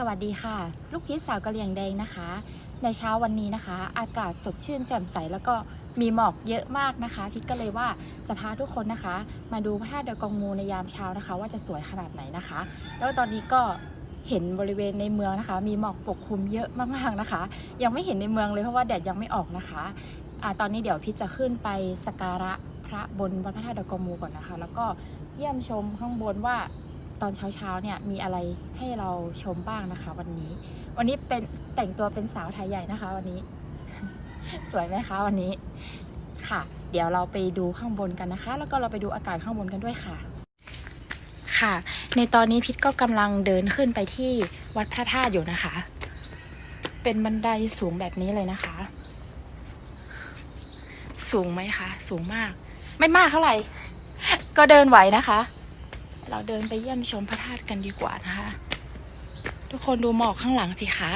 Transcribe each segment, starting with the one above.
สวัสดีค่ะ ลูกพีชสาวกะเหรี่ยงแดงนะคะ ในเช้าวันนี้นะคะ อากาศสดชื่นแจ่มใสแล้วก็มีหมอกเยอะมากนะคะพิชก็เลยว่าจะพาทุกคนนะคะ มาดูพระธาตุดอยกองมูในยามเช้านะคะ ว่าจะสวยขนาดไหนนะคะ แล้วตอนนี้ก็เห็นบริเวณในเมืองนะคะ มีหมอกปกคลุมเยอะมากๆนะคะ ยังไม่เห็นในเมืองเลยเพราะว่าแดดยังไม่ออกนะคะอะตอนนี้เดี๋ยวพิชจะขึ้นไปสักการะพระบนวัดพระธาตุดอยกองมูก่อนนะคะ แล้วก็เยี่ยมชมข้างบนว่า ตอนเช้าๆเนี่ยมีอะไรให้เราชมบ้างนะคะ วันนี้ วันนี้เป็นแต่งตัวเป็นสาวไทยใหญ่นะคะ วันนี้ สวยไหมคะวันนี้ค่ะ เดี๋ยวเราไปดูข้างบนกันนะคะ แล้วก็เราไปดูอากาศข้างบนกันด้วยค่ะค่ะ ในตอนนี้พิษก็กำลังเดินขึ้นไปที่วัดพระธาตุอยู่นะคะ เป็นบันไดสูงแบบนี้เลยนะคะ สูงไหมคะ สูงมาก ไม่มากเท่าไหร่ ก็เดินไหวนะคะ เราเดินไปเยี่ยมชมพระธาตุกันดีกว่านะคะ ทุกคนดูหมอกข้างหลังสิคะ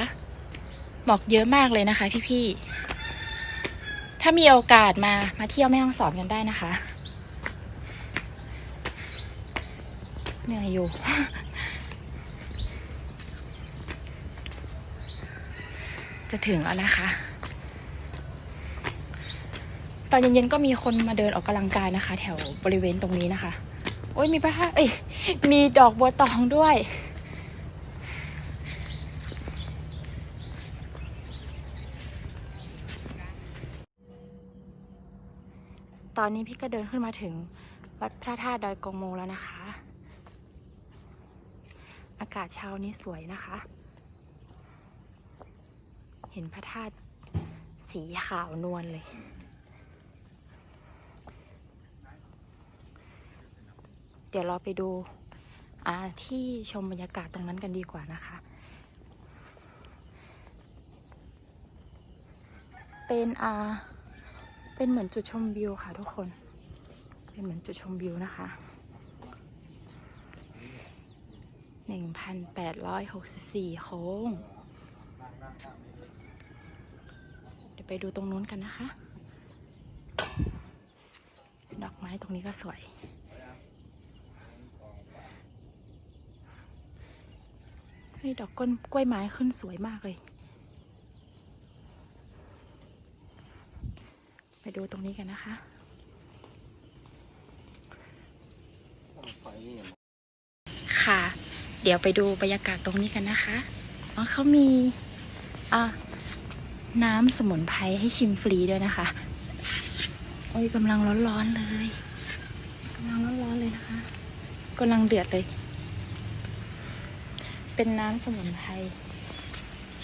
หมอกเยอะมากเลยนะคะ พี่ๆถ้ามีโอกาสมามาเที่ยวแม่ฮ่องสอนกันได้นะคะเหนื่อยอยู่จะถึงแล้วนะคะ ตอนเย็นๆก็มีคนมาเดินออกกำลังกายนะคะ แถวบริเวณตรงนี้นะคะ โอ้ยมีพระธาเอ้ยมีดอกบัวตองด้วย ตอนนี้พี่ก็เดินขึ้นมาถึงวัดพระธาตุดอยกงโมแล้วนะคะ อากาศเช้านี้สวยนะคะ เห็นพระธาตุสีขาวนวลเลย เดี๋ยวเราไปดูที่ชมบรรยากาศตรงนั้นกันดีกว่านะคะ เป็นอาเป็นเหมือนจุดชมวิวค่ะทุกคน เป็นเหมือนจุดชมวิวนะคะหนึ่งพันแปดร้อยหกสิบสี่โค้ง เดี๋ยวไปดูตรงนู้นกันนะคะ ดอกไม้ตรงนี้ก็สวย เฮ้ดอกก้นกล้วยไม้ขึ้นสวยมากเลย ไปดูตรงนี้กันนะคะค่ะ เดี๋ยวไปดูบรรยากาศตรงนี้กันนะคะอ๋อเขามีอะน้ำสมุนไพรให้ชิมฟรีด้วยนะคะ โอ้ยกำลังร้อนๆเลยกำลังร้อนๆเลยนะคะกำลังเดือดเลย เป็นน้ำสมุนไพร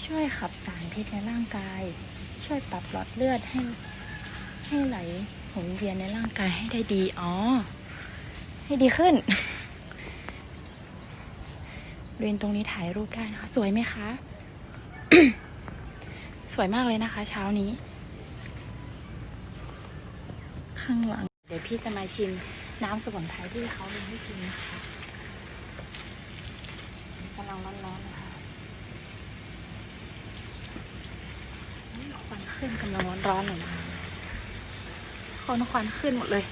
ช่วยขับสารพิษในร่างกาย ช่วยปรับหลอดเลือดให้ ให้ไหลหมุนเวียนในร่างกายให้ได้ดีอ๋อให้ดีขึ้นบริเวณตรงนี้ถ่ายรูปได้นะคะ สวยไหมคะ สวยมากเลยนะคะ เช้านี้ ข้างหลัง เดี๋ยวพี่จะมาชิมน้ำสมุนไพรที่เขาเลงให้ชิมนะคะ งร้อนๆนะคะควันขึ้นกำลังร้อนๆเลยนะคะควันควันขึ้นหมดเลย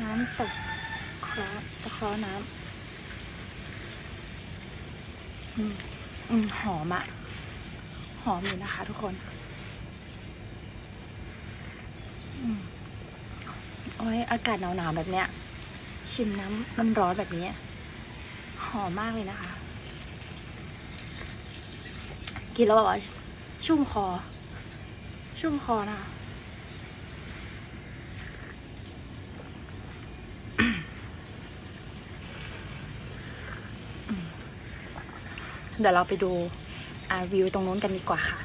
น้ำตกคราะห์ตะคราะห์น้ำอืมอืมหอมอะหอมอยู่นะคะ ทุกคนอืมโอ้ยอากาศหนาวๆแบบเนี้ย ชิมน้ำน้ำร้อนแบบนี้ หอมมากเลยนะคะ กินแล้วแบบว่าชุ่มคอ ชุ่มคอนะคะเดี๋ยวเราไปดูวิวตรงนู้นกันดีกว่าค่ะ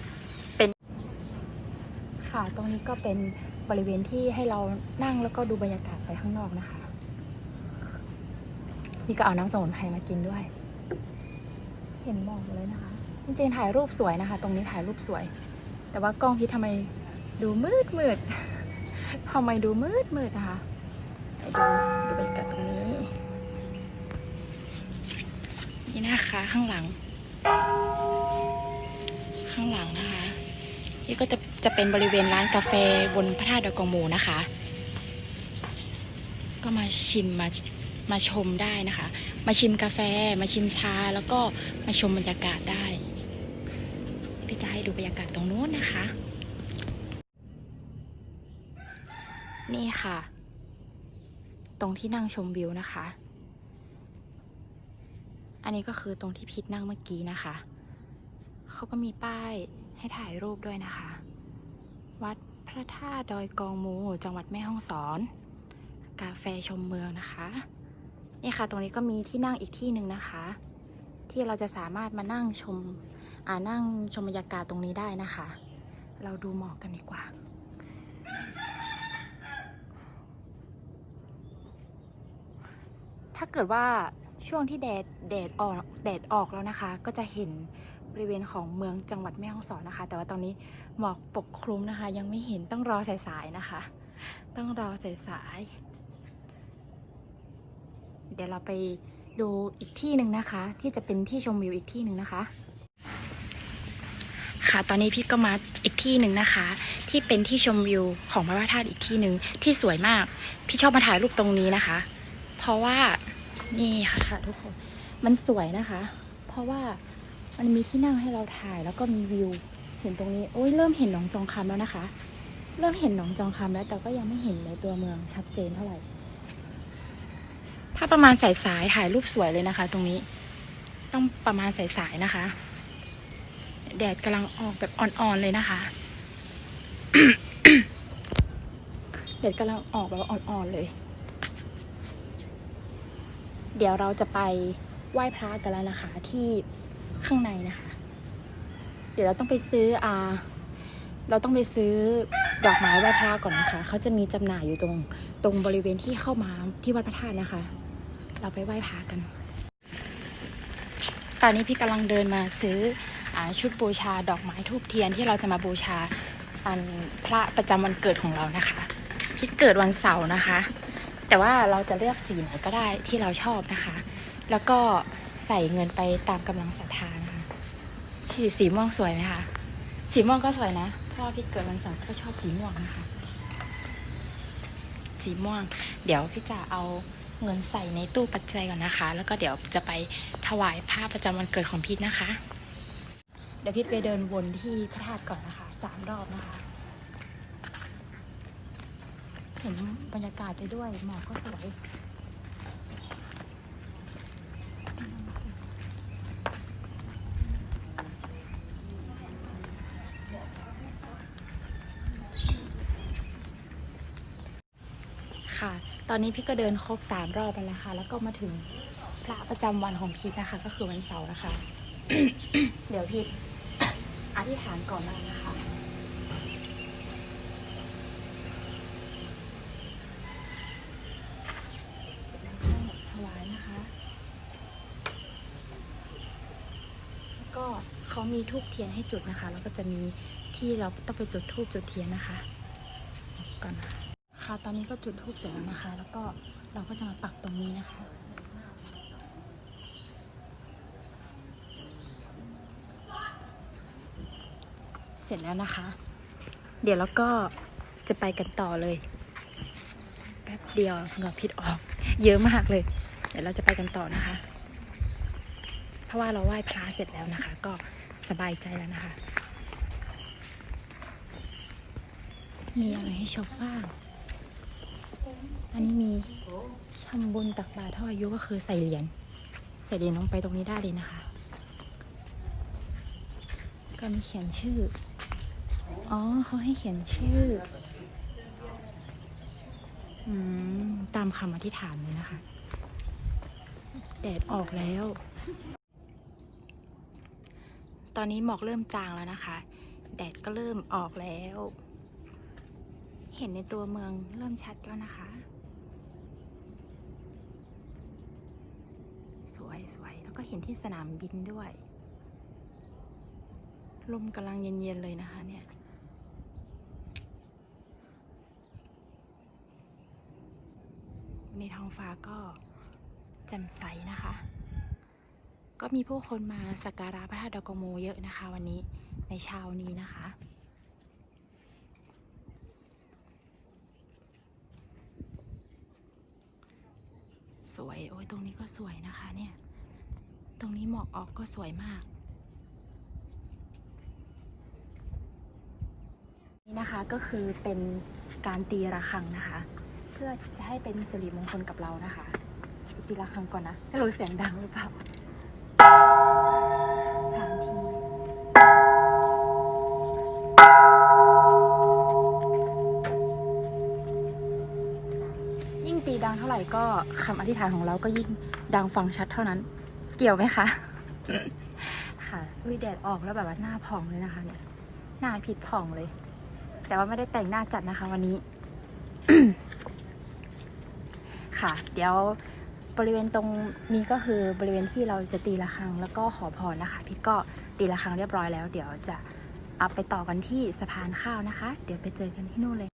เป็นค่ะ ตรงนี้ก็เป็นบริเวณที่ให้เรานั่งแล้วก็ดูบรรยากาศไปข้างนอกนะคะ นี่ก็เอาน้ำสมุนไพรมากินด้วย เห็นหมอกเลยนะคะ จริงๆถ่ายรูปสวยนะคะ ตรงนี้ถ่ายรูปสวย แต่ว่ากล้องพี่ทำไมดูมืดมืดทำไมดูมืดมืดนะคะไปดูดูบรรยากาศตรงนี้ นี่นะคะข้างหลัง ข้างหลังนะคะ นี่ก็จะจะเป็นบริเวณร้านกาแฟบนพระธาตุดอยกงมูนะคะ ก็มาชิมมา มาชมได้นะคะ มาชิมกาแฟ มาชิมชา แล้วก็มาชมบรรยากาศได้ พี่จะให้ดูบรรยากาศตรงนู้นนะคะ นี่ค่ะ ตรงที่นั่งชมวิวนะคะ อันนี้ก็คือตรงที่พิษนั่งเมื่อกี้นะคะ เขาก็มีป้ายให้ถ่ายรูปด้วยนะคะ วัดพระธาตุดอยกองมูจังหวัดแม่ฮ่องสอน กาแฟชมเมืองนะคะ นี่ค่ะ ตรงนี้ก็มีที่นั่งอีกที่หนึ่งนะคะ ที่เราจะสามารถมานั่งชมอ่านั่งชมบรรยากาศตรงนี้ได้นะคะ เราดูหมอกกันดีกว่าถ้าเกิดว่าช่วงที่แดดแดดออกแดดออกแล้วนะคะ ก็จะเห็นบริเวณของเมืองจังหวัดแม่ฮ่องสอนนะคะ แต่ว่าตอนนี้หมอกปกคลุมนะคะ ยังไม่เห็นต้องรอสายๆนะคะ ต้องรอสายๆ เดี๋ยวเราไปดูอีกที่หนึ่งนะคะ ที่จะเป็นที่ชมวิวอีกที่หนึ่งนะคะ ค่ะตอนนี้พี่ก็มาอีกที่หนึ่งนะคะ ที่เป็นที่ชมวิวของพระธาตุอีกที่หนึ่งที่สวยมาก พี่ชอบมาถ่ายรูปตรงนี้นะคะ เพราะว่านี่ค่ะค่ะทุกคนมันสวยนะคะ เพราะว่ามันมีที่นั่งให้เราถ่ายแล้วก็มีวิวเห็นตรงนี้โอ้ยเริ่มเห็นหนองจองคำแล้วนะคะ เริ่มเห็นหนองจองคำแล้วแต่ก็ยังไม่เห็นในตัวเมืองชัดเจนเท่าไหร่ ถ้าประมาณสายๆถ่ายรูปสวยเลยนะคะ ตรงนี้ ต้องประมาณสายๆนะคะ แดดกำลังออกแบบอ่อนๆเลยนะคะแดดกำลังออกแบบอ่อนๆเลย เดี๋ยวเราจะไปไหว้พระกันแล้วนะคะที่ข้างในนะคะ เดี๋ยวเราต้องไปซื้ออาเราต้องไปซื้อดอกไม้ไหว้พระก่อนนะคะ เขาจะมีจำหน่ายอยู่ตรงตรงบริเวณที่เข้ามาที่วัดพระธาตุนะคะ เราไปไหว้พระกัน ตอนนี้พี่กำลังเดินมาซื้ออชุดบูชาดอกไม้ทูบเทียนที่เราจะมาบูชาอันพระประจำวันเกิดของเรานะคะพี่เกิดวันเสาร์นะคะ แต่ว่าเราจะเลือกสีไหนก็ได้ที่เราชอบนะคะ แล้วก็ใส่เงินไปตามกำลังศรัทธานะคะสีสีม่วงสวยไหมคะสีม่วงก็สวยนะเพราะว่าพี่เกิดวันเสาร์ก็ชอบสีม่วงนะคะ สีม่วง เดี๋ยวพี่จะเอา เงินใส่ในตู้ปัจจัยก่อนนะคะ แล้วก็เดี๋ยวจะไปถวายผ้าประจำวันเกิดของพีทนะคะ เดี๋ยวพีทไปเดินวนที่พระธาตุก่อนนะคะสามรอบนะคะ เห็นบรรยากาศไปด้วยหมอกก็สวย ค่ะ ต อนนี้พี่ก็เดินครบสามรอบแล้วนะคะ แล้วก็มาถึงพระประจำวันของพีทนะคะ ก็คือวันเสาร์นะคะ เดี๋ยวพีทอธิษฐานก่อนนะคะก็ถวายนะคะก็เขามีทูบเทียนให้จุดนะคะ แล้วก็จะมีที่เราต้องไปจุดทูบจุดเทียนนะคะ ก่อนนะ ตอนนี้ก็จุดทูบเสร็จแล้วนะคะ แล้วก็เราก็จะมาปักตรงนี้นะคะ เสร็จแล้วนะคะ เดี๋ยวเราก็จะไปกันต่อเลย แป๊บเดียวเหงื่อพิษออก เยอะมากเลย เดี๋ยวเราจะไปกันต่อนะคะ เพราะว่าเราไหว้พระเสร็จแล้วนะคะ ก็สบายใจแล้วนะคะ มีอะไรให้ชมบ้าง อันนี้มีทำบุญตักบาตรเท่าอายุก็คือใส่เหรียญใส่เหรียญลงไปตรงนี้ได้เลยนะคะ ก็มีเขียนชื่อ อ๋อเขาให้เขียนชื่ออืมตามคำอธิษฐานเลยนะคะ แดดออกแล้ว ตอนนี้หมอกเริ่มจางแล้วนะคะ แดดก็เริ่มออกแล้ว เห็นในตัวเมืองเริ่มชัดแล้วนะคะ สวยสวยแล้วก็เห็นที่สนามบินด้วย ลมกำลังเย็นๆเลยนะคะเนี่ยในท้องฟ้าก็แจ่มใสนะคะ ก็มีผู้คนมาสักการะพระธาตุดอกองมูเยอะนะคะ วันนี้ในเช้านี้นะคะ สวย โอ้ยตรงนี้ก็สวยนะคะเนี่ย ตรงนี้หมอกออกก็สวยมาก นี่นะคะก็คือเป็นการตีระฆังนะคะ เพื่อจะให้เป็นสิริมงคลกับเรานะคะ ตีระฆังก่อนนะไม่รู้เสียงดังหรือเปล่าสามที ยิ่งตี ดังเท่าไหร่ก็คำอธิษฐานของเราก็ยิ่งดังฟังชัดเท่านั้น เกี่ยวไหมคะ ค่ะอุ้ยแดดออกแล้วแบบว่าหน้าผ่องเลยนะคะเนี่ยหน้าผิดผ่องเลย แต่ว่าไม่ได้แต่งหน้าจัดนะคะ วันนี้ ค่ะ เดี๋ยวบริเวณตรงนี้ก็คือบริเวณที่เราจะตีระฆัง แล้วก็ขอพรนะคะพิทก็ตีระฆังเรียบร้อยแล้ว เดี๋ยวจะเอาไปต่อกันที่สะพานข้าวนะคะ เดี๋ยวไปเจอกันที่นู่นเลย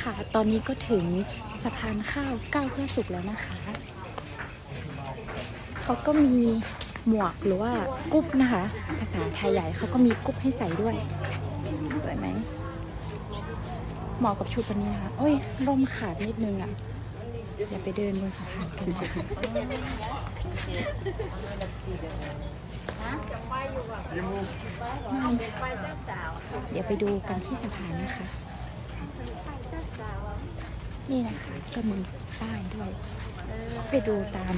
ค่ะ ตอนนี้ก็ถึง สะพานข้าวก้าวเพื่อสุขแล้วนะคะ เขาก็มีหมวกหรือว่ากุ๊บนะคะ ภาษาไทยใหญ่เขาก็มีกุ๊บให้ใส่ด้วย สวยไหมเหมาะกับชุดวันนี้นะคะโอ้ยร่มขาดนิดนึงอะอย่าไปเดินบนสะพานกันนะคะเดี๋ยวไปดูกันที่สะพานนะคะ นี่นะคะก็มีป้ายด้วย ไปดูตาม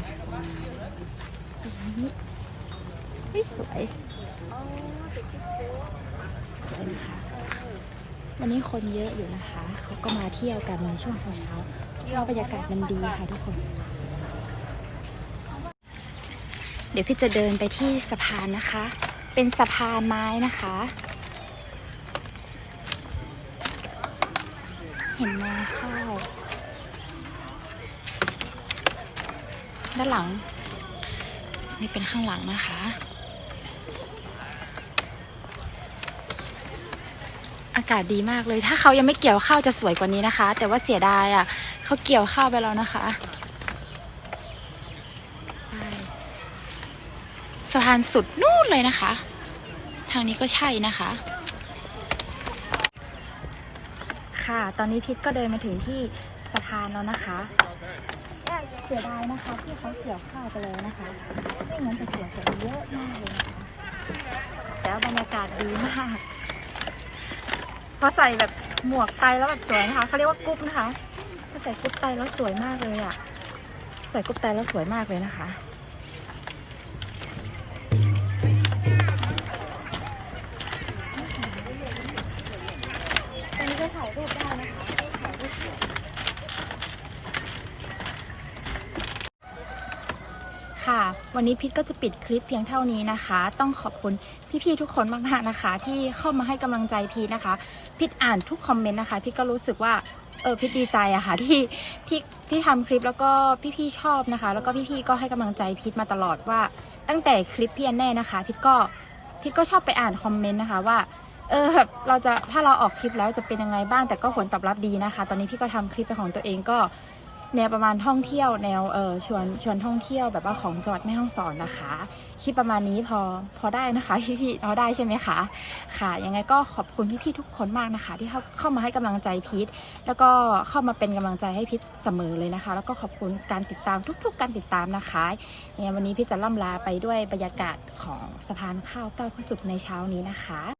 ตรงนี้เฮ้ยสวยสวยนะคะวันนี้คนเยอะอยู่นะคะ เขาก็มาเที่ยวกันในช่วงเช้าๆเราบรรยากาศมันดีค่ะทุกคน เดี๋ยวพี่จะเดินไปที่สะพานนะคะ เป็นสะพานไม้นะคะ เห็นนาข้าว ด้านหลัง นี่เป็นข้างหลังนะคะ อากาศดีมากเลย ถ้าเขายังไม่เกี่ยวข้าวจะสวยกว่านี้นะคะ แต่ว่าเสียดายอะเขาเกี่ยวข้าวไปแล้วนะคะสะพานสุดนู่นเลยนะคะ ทางนี้ก็ใช่นะคะ ค่ะ ตอนนี้พิษก็เดินมาถึงที่สะพานแล้วนะคะ สียดายนะคะที่เขาเกี่ยวข้าวไปเลยนะคะไม่งั้นจะเสียเสียเยอะมากเลยนะคะแต่ว่าบรรยากาศดีมากพอใส่แบบหมวกไตแล้วแบบสวยนะคะเขาเรียกว่ากุ๊บนะคะพอใส่กุ๊บไตแล้วสวยมากเลยอะ่ะ ใส่กุ๊บไตแล้วสวยมากเลยนะคะ วันนี้พิทก็จะปิดคลิปเพียงเท่านี้นะคะ ต้องขอบคุณพี่ๆทุกคนมากๆนะคะ ที่เข้ามาให้กำลังใจพีทนะคะ พิทอ่านทุกคอมเมนต์นะคะพิทก็รู้สึกว่าเออพิทดีใจอะค่ะที่ที่ที่ทำคลิปแล้วก็พี่ๆชอบนะคะ แล้วก็พี่ๆก็ให้กำลังใจพิทมาตลอดว่า ตั้งแต่คลิปพี่แอนแน่นะคะ พิทก็พิทก็ชอบไปอ่านคอมเมนต์นะคะว่าเออแบบเราจะถ้าเราออกคลิปแล้วจะเป็นยังไงบ้างแต่ก็ผลตอบรับดีนะคะ ตอนนี้พี่ก็ทำคลิปเป็นของตัวเองก็ แนวประมาณท่องเที่ยวแนวเออชวนชวนท่องเที่ยวแบบว่าของจังหวัดแม่ฮ่องสอนนะคะคลิปประมาณนี้พอพอได้นะคะพี่ๆพอได้ใช่ไหมคะค่ะยังไงก็ขอบคุณพี่ๆทุกคนมากนะคะ ที่เข้าเข้ามาให้กำลังใจพีทแล้วก็เข้ามาเป็นกำลังใจให้พีทเสมอเลยนะคะ แล้วก็ขอบคุณการติดตามทุก ๆ การติดตามนะคะยังไงวันนี้พี่จะล่ำลาไปด้วยบรรยากาศของสะพานข้าวเก้าพฤษภในเช้านี้นะคะ